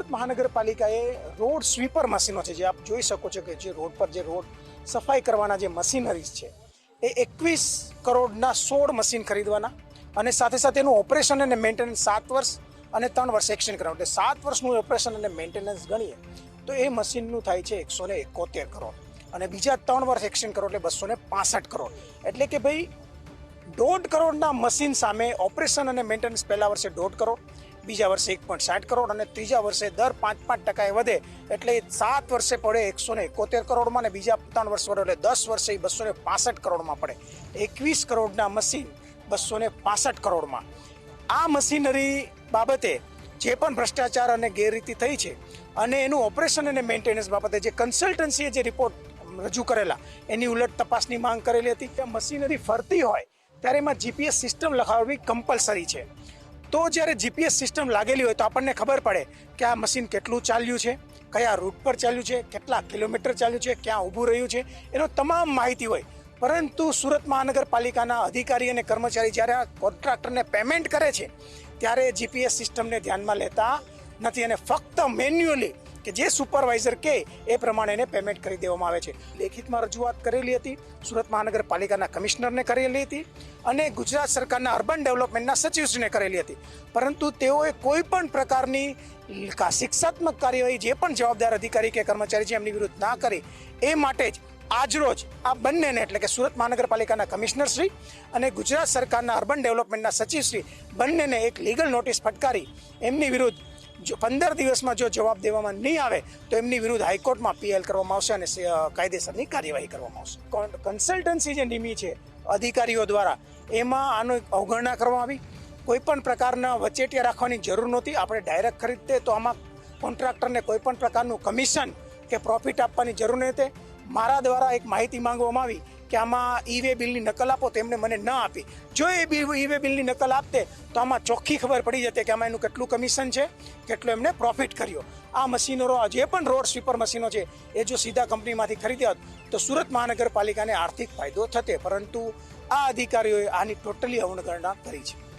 સુરત મહાનગરપાલિકાએ road sweeper મશીનો છે, જે આપ જોઈ શકો છો કે જે રોડ પર જે રોડ સફાઈ કરવાના જે મશીનરીઝ છે, એ એકવીસ કરોડના સોળ મશીન ખરીદવાના અને સાથે સાથે એનું ઓપરેશન અને મેન્ટેનન્સ સાત વર્ષ અને ત્રણ વર્ષ એક્સટેન્ડ કરવાનું એટલે સાત વર્ષનું ઓપરેશન અને મેન્ટેનન્સ ગણીએ, તો એ મશીનનું થાય છે એકસો ને એકોતેર કરોડ અને બીજા ત્રણ વર્ષ એક્સટેન્ડ કરો એટલે બસો ને પાસઠ કરોડ. એટલે કે ભાઈ દોઢ કરોડના મશીન સામે ઓપરેશન અને મેન્ટેનન્સ પહેલા વર્ષે દોઢ કરોડ બીજા વર્ષે એક પોઈન્ટ સાઠ કરોડ અને ત્રીજા વર્ષે દર પાંચ પાંચ ટકાએ વધે એટલે સાત વર્ષે પડે એકસો ને એકોતેર કરોડમાં અને બીજા ત્રણ વર્ષ પડે એટલે દસ વર્ષે બસો ને પાસઠ કરોડમાં પડે. એકવીસ કરોડના મશીન બસો ને પાસઠ કરોડમાં. આ મશીનરી બાબતે જે પણ ભ્રષ્ટાચાર અને ગેરરીતિ થઈ છે અને એનું ઓપરેશન અને મેન્ટેનન્સ બાબતે જે કન્સલ્ટન્સીએ જે રિપોર્ટ રજૂ કરેલા, એની ઉલટ તપાસની માંગ કરેલી હતી કે મશીનરી ફરતી હોય ત્યારે એમાં જીપીએસ સિસ્ટમ લખાવવી કમ્પલસરી છે. તો જ્યારે જીપીએસ સિસ્ટમ લાગેલી હોય તો આપણને ખબર પડે કે આ મશીન કેટલું ચાલ્યું છે, કયા રૂટ પર ચાલ્યું છે, કેટલા કિલોમીટર ચાલ્યું છે, ક્યાં ઊભું રહ્યું છે, એનો તમામ માહિતી હોય. પરંતુ સુરત મહાનગરપાલિકાના અધિકારી અને કર્મચારી જ્યારે આ કોન્ટ્રાક્ટરને પેમેન્ટ કરે છે, ત્યારે જીપીએસ સિસ્ટમને ધ્યાનમાં લેતા નથી અને ફક્ત મેન્યુઅલી કે જે સુપરવાઇઝર કહે એ પ્રમાણે એને પેમેન્ટ કરી દેવામાં આવે છે. લેખિતમાં રજૂઆત કરેલી હતી, સુરત મહાનગરપાલિકાના કમિશનરને કરેલી હતી અને ગુજરાત સરકારના અર્બન ડેવલપમેન્ટના સચિવશ્રીને કરેલી હતી. પરંતુ તેઓએ કોઈ પણ પ્રકારની શિક્ષાત્મક કાર્યવાહી જે પણ જવાબદાર અધિકારી કે કર્મચારી છે એમની વિરુદ્ધ ના કરે, એ માટે જ આજરોજ આ બંનેને એટલે કે સુરત મહાનગરપાલિકાના કમિશનરશ્રી અને ગુજરાત સરકારના અર્બન ડેવલપમેન્ટના સચિવશ્રી બંનેને એક લીગલ નોટિસ ફટકારી એમની વિરુદ્ધ જો પંદર દિવસમાં જો જવાબ દેવામાં નહીં આવે, તો એમની વિરુદ્ધ હાઈકોર્ટમાં પીએલ કરવામાં આવશે અને કાયદેસરની કાર્યવાહી કરવામાં આવશે. કોન- કન્સલ્ટન્સી જે નિમી છે, અધિકારીઓ દ્વારા, એમાં આનો અવગણના કરવામાં આવી. કોઈ પણ પ્રકારના વચેટિયા રાખવાની જરૂર નહોતી. આપણે ડાયરેક્ટ ખરીદતે તો આમાં કોન્ટ્રાક્ટરને કોઈ પણ પ્રકારનું કમિશન કે પ્રોફિટ આપવાની જરૂર નહીં મારા દ્વારા એક માહિતી માંગવામાં આવી કે આમાં ઈ વે બિલની નકલ આપો તો એમણે મને ન આપી. જો એ ઈ વે બિલની નકલ આપતે, તો આમાં ચોખ્ખી ખબર પડી જતી કે આમાં એનું કેટલું કમિશન છે, કેટલું એમને પ્રોફિટ કર્યો. આ મશીનો જે પણ રોડ સ્વીપર મશીનો છે, એ જો સીધા કંપનીમાંથી ખરીદ્યા હોત, તો સુરત મહાનગરપાલિકાને આર્થિક ફાયદો થતે, પરંતુ આ અધિકારીઓએ આની ટોટલી અવગણના કરી છે.